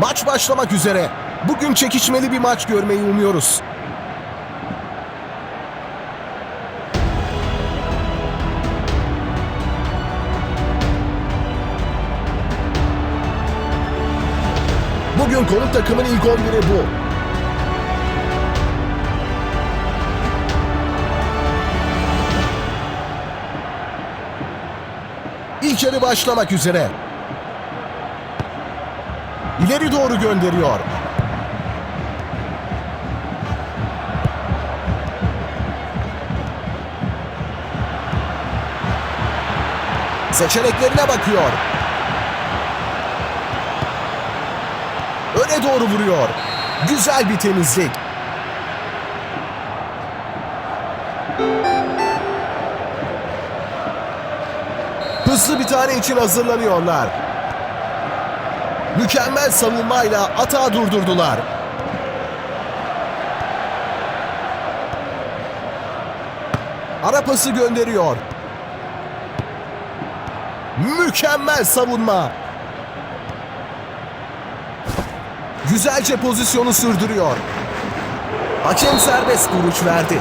Maç başlamak üzere. Bugün çekişmeli bir maç görmeyi umuyoruz. Bugün konuk takımın ilk 11'i bu. İlk yarı başlamak üzere. İleri doğru gönderiyor. Seçeneklerine bakıyor. Öne doğru vuruyor. Güzel bir temizlik. Hızlı bir tane için hazırlanıyorlar. Mükemmel savunmayla atağı durdurdular. Ara pası gönderiyor. Mükemmel savunma. Güzelce pozisyonu sürdürüyor. Hakem serbest vuruş verdi.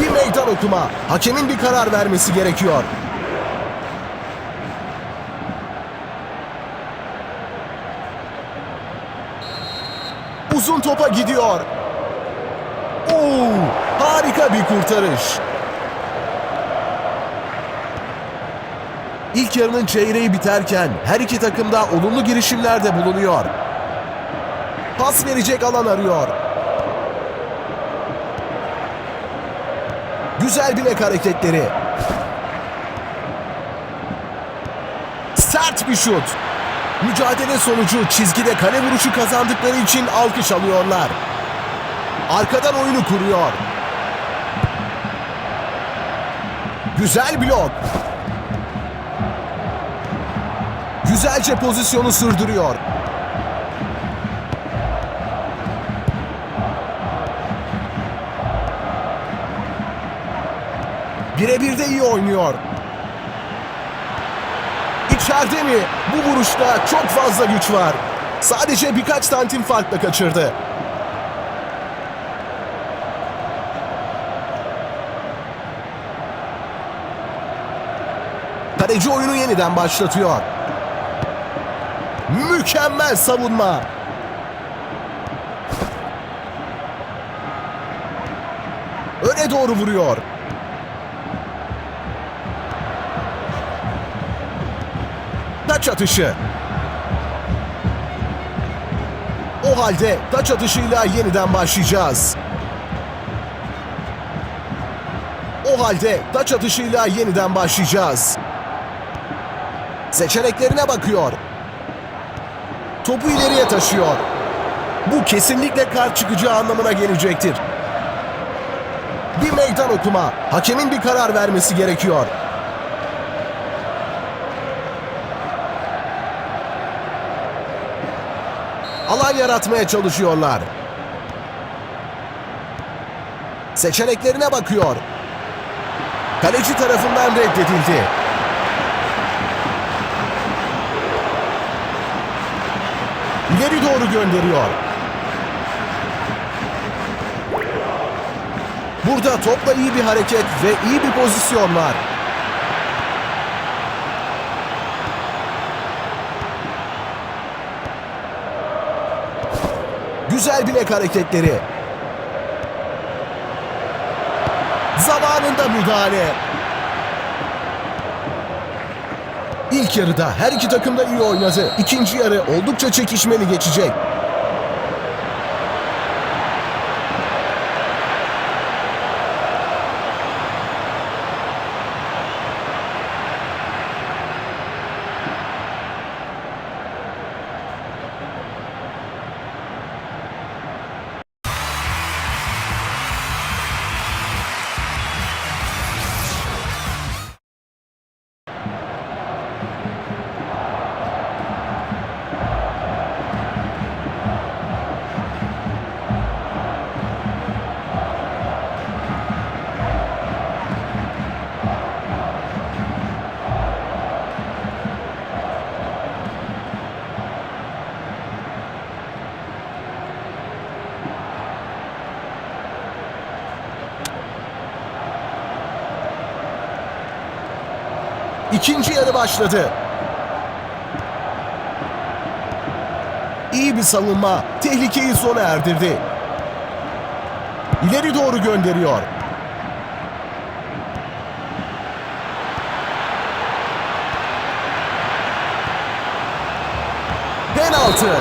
Bir meydan okuma. Hakemin bir karar vermesi gerekiyor. Uzun topa gidiyor. Oo, harika bir kurtarış. İlk yarının çeyreği biterken her iki takım da olumlu girişimlerde bulunuyor. Pas verecek alan arıyor. Güzel bilek hareketleri. Sert bir şut. Mücadele sonucu çizgide kale vuruşu kazandıkları için alkış alıyorlar. Arkadan oyunu kuruyor. Güzel blok. Güzelce pozisyonu sürdürüyor. Birebir de iyi oynuyor. İçeride mi? Bu vuruşta çok fazla güç var. Sadece birkaç santim farkla kaçırdı. Kaleci oyunu yeniden başlatıyor. Mükemmel savunma. Öne doğru vuruyor. Taç atışı. O halde taç atışıyla yeniden başlayacağız. O halde taç atışıyla yeniden başlayacağız. Seçeneklerine bakıyor. Topu ileriye taşıyor. Bu kesinlikle kart çıkacağı anlamına gelecektir. Bir meydan okuma. Hakemin bir karar vermesi gerekiyor. Alan yaratmaya çalışıyorlar. Seçeneklerine bakıyor. Kaleci tarafından reddedildi. İleri doğru gönderiyor. Burada topla iyi bir hareket ve iyi bir pozisyon var. Güzel bilek hareketleri. Zamanında müdahale. İlk yarıda her iki takım da iyi oynadı. İkinci yarı oldukça çekişmeli geçecek. İkinci yarı başladı. İyi bir savunma tehlikeyi sona erdirdi. İleri doğru gönderiyor. Penaltı.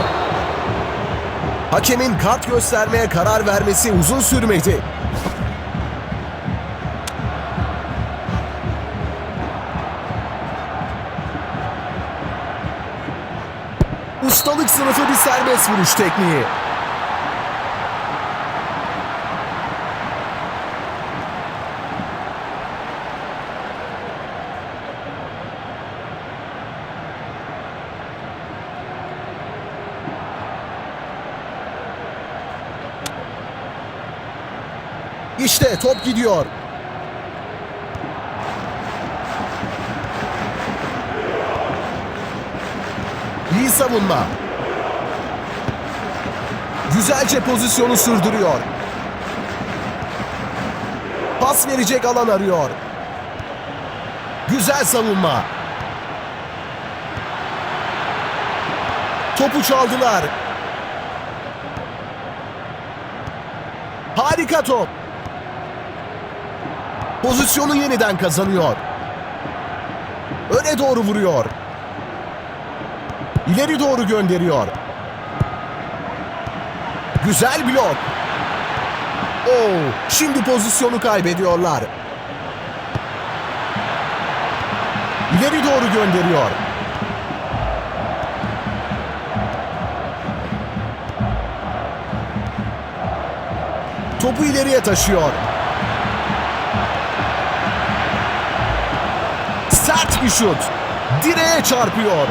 Hakemin kart göstermeye karar vermesi uzun sürmedi. Ustalık sınıfı bir serbest vuruş tekniği. İşte top gidiyor. Savunma. Güzelce pozisyonu sürdürüyor. Pas verecek alan arıyor. Güzel savunma. Topu çaldılar. Harika top. Pozisyonu yeniden kazanıyor. Öne doğru vuruyor. İleri doğru gönderiyor. Güzel blok. Oo, şimdi pozisyonu kaybediyorlar. İleri doğru gönderiyor. Topu ileriye taşıyor. Sert bir şut. Direğe çarpıyor.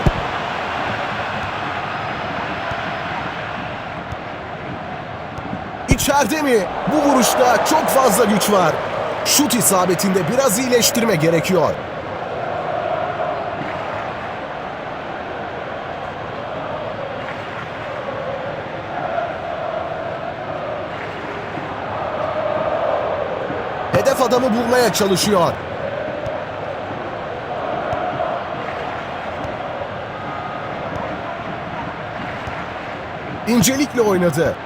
İçeride mi? Bu vuruşta çok fazla güç var. Şut isabetinde biraz iyileştirme gerekiyor. Hedef adamı bulmaya çalışıyor. İncelikle oynadı.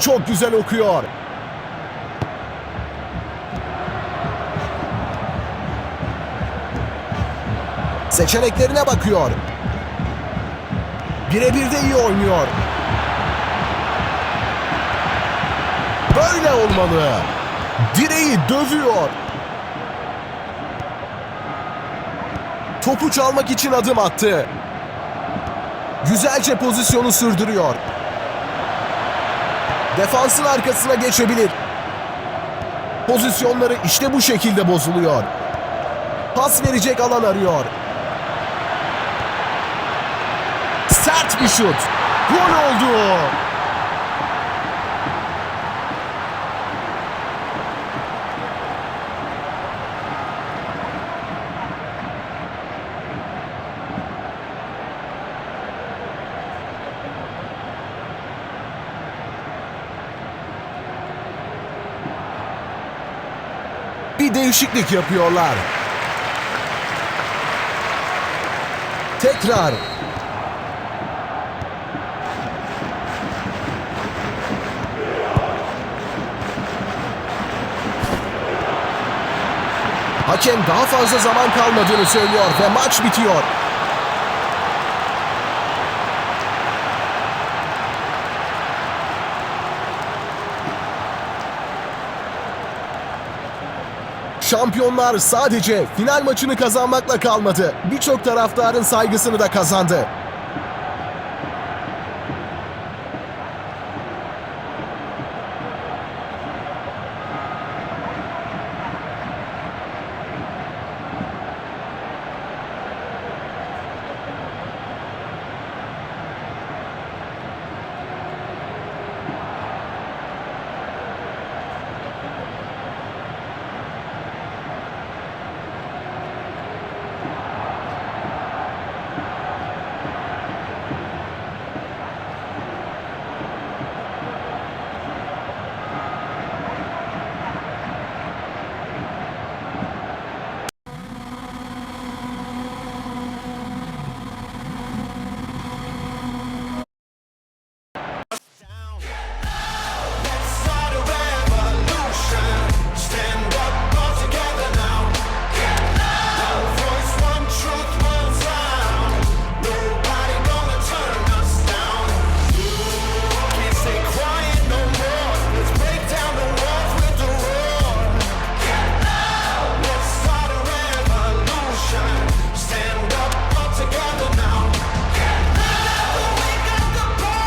Çok güzel okuyor. Seçeneklerine bakıyor. Birebir de iyi oynuyor. Böyle olmalı. Direği dövüyor. Topu çalmak için adım attı. Güzelce pozisyonu sürdürüyor. Defansın arkasına geçebilir. Pozisyonları işte bu şekilde bozuluyor. Pas verecek alan arıyor. Sert bir şut. Gol oldu. Bir değişiklik yapıyorlar. Tekrar. Hakem daha fazla zaman kalmadığını söylüyor ve maç bitiyor. Şampiyonlar sadece final maçını kazanmakla kalmadı. Birçok taraftarın saygısını da kazandı.